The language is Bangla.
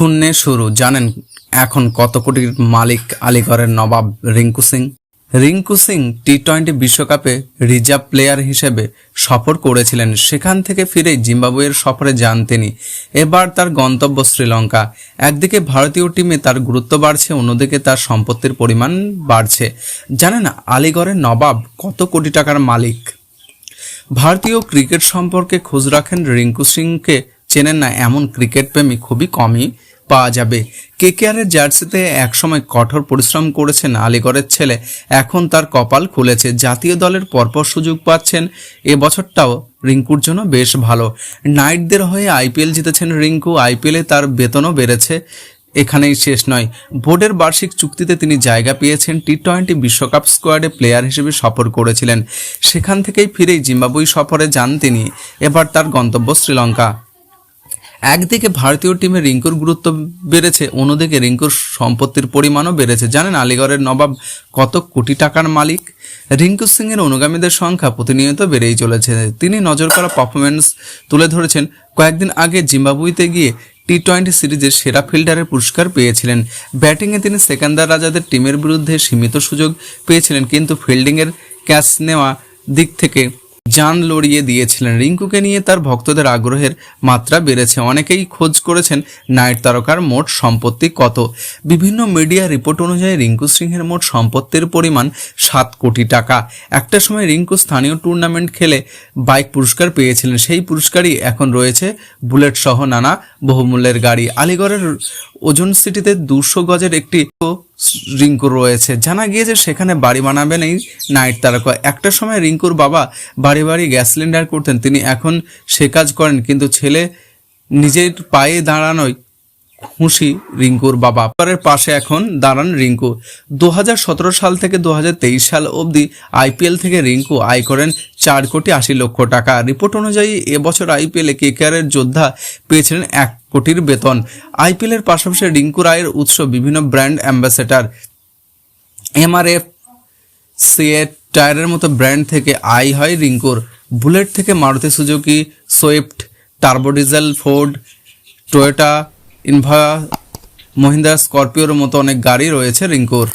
শূন্যে শুরু। জানেন এখন কত কোটির মালিক আলিগড়ের নবাব রিঙ্কু সিং? রিঙ্কু সিং টি টোয়েন্টি বিশ্বকাপে রিজার্ভ প্লেয়ার হিসেবে সফর করেছিলেন। সেখান থেকে ফিরেই জিম্বাবুয়ের সফরে যান তিনি। এবার তার গন্তব্য শ্রীলঙ্কা। একদিকে ভারতীয় টিমে তার গুরুত্ব বাড়ছে, অন্যদিকে তার সম্পত্তির পরিমাণ বাড়ছে। জানেন আলিগড়ের নবাব কত কোটি টাকার মালিক? ভারতীয় ক্রিকেট সম্পর্কে খোঁজ রাখেন রিঙ্কু সিংকে। চেনেন না, এমন ক্রিকেট প্রেমী খুবই কমই। পাওয়া যাবে। কেকেআরের জার্সিতে একসময় কঠোর পরিশ্রম করেছেন আলিগড়ের ছেলে। এখন তার কপাল খুলেছে। জাতীয় দলের পরপর সুযোগ পাচ্ছেন। এ বছরটাও রিঙ্কুর জন্য বেশ ভালো। নাইটদের হয়ে আইপিএল জিতেছেন রিঙ্কু। আইপিএলে তার বেতনও বেড়েছে। এখানেই শেষ নয়। বোর্ডের বার্ষিক চুক্তিতে তিনি জায়গা পেয়েছেন। টি টোয়েন্টি বিশ্বকাপ স্কোয়াডে প্লেয়ার হিসেবে সফর করেছিলেন। সেখান থেকেই ফিরেই জিম্বাবুই সফরে যান তিনি। এবার তার গন্তব্য শ্রীলঙ্কা। একদিকে ভারতীয় টিমে রিঙ্কুর গুরুত্ব বেড়েছে, অন্যদিকে রিঙ্কুর সম্পত্তির পরিমাণও বেড়েছে। জানেন, আলিগড়ের নবাব কত কোটি টাকার মালিক? রিঙ্কু সিং এর অনুগামীদের সংখ্যা প্রতিনিয়ত বেড়েই চলেছে। তিনি নজর করা পারফরমেন্স তুলে ধরেছেন, কয়েকদিন আগে জিম্বাবুইতে গিয়ে টি টোয়েন্টি সিরিজের সেরা ফিল্ডারের পুরস্কার পেয়েছিলেন। ব্যাটিংয়ে তিনি সেকান্দার রাজাদের টিমের বিরুদ্ধে সীমিত সুযোগ পেয়েছিলেন, কিন্তু ফিল্ডিংয়ের ক্যাচ নেওয়া দিক থেকে জান লড়িয়ে দিয়েছিলেন। রিঙ্কুকে নিয়ে তার ভক্তদের আগ্রহের মাত্রা বেড়েছে। অনেকেই খোঁজ করেছেন নাইট তারকার মোট সম্পত্তি কত। বিভিন্ন মিডিয়া রিপোর্ট অনুযায়ী রিঙ্কু সিংহের মোট সম্পত্তির পরিমাণ সাত কোটি টাকা। একটা সময় রিঙ্কু স্থানীয় টুর্নামেন্ট খেলে বাইক পুরস্কার পেয়েছিলেন। সেই পুরস্কারই এখন রয়েছে বুলেট সহ নানা বহুমূল্যের গাড়ি। আলিগড়ের ওজন সিটিতে দুশো গজের একটি রিঙ্কু রয়েছে। জানা গিয়েছে সেখানে বাড়ি বানাবেন এই নাইট তারকা। একটা সময় রিঙ্কুর বাবা বাড়ি বাড়ি গ্যাস সিলিন্ডার করতেন, তিনি এখন সে কাজ করেন, কিন্তু ছেলে নিজের পায়ে দাঁড়ানোয় খুশি রিঙ্কুর বাবা। পরের পাশে এখন দাঁড়ান রিঙ্কু। দু হাজার সতেরো সাল থেকে দু হাজার তেইশ সাল অবধি আইপিএল থেকে রিঙ্কু আয় করেন চার কোটি আশি লক্ষ টাকা। রিপোর্ট অনুযায়ী এবছর আইপিএলে কেকেআরের যোদ্ধা পেয়েছিলেন এক কোটির বেতন। আইপিএলের পাশাপাশি রিঙ্কু রায়ের উৎস বিভিন্ন ব্র্যান্ড অ্যাম্বাসেডার। এমআরএফ সিএ টায়ারের মতো ব্র্যান্ড থেকে আয় হয় রিঙ্কুর। বুলেট থেকে Maruti Suzuki, Swift turbo diesel Ford, Toyota Innova Mahindra স্করপিওর মতো অনেক গাড়ি রয়েছে রিঙ্কুর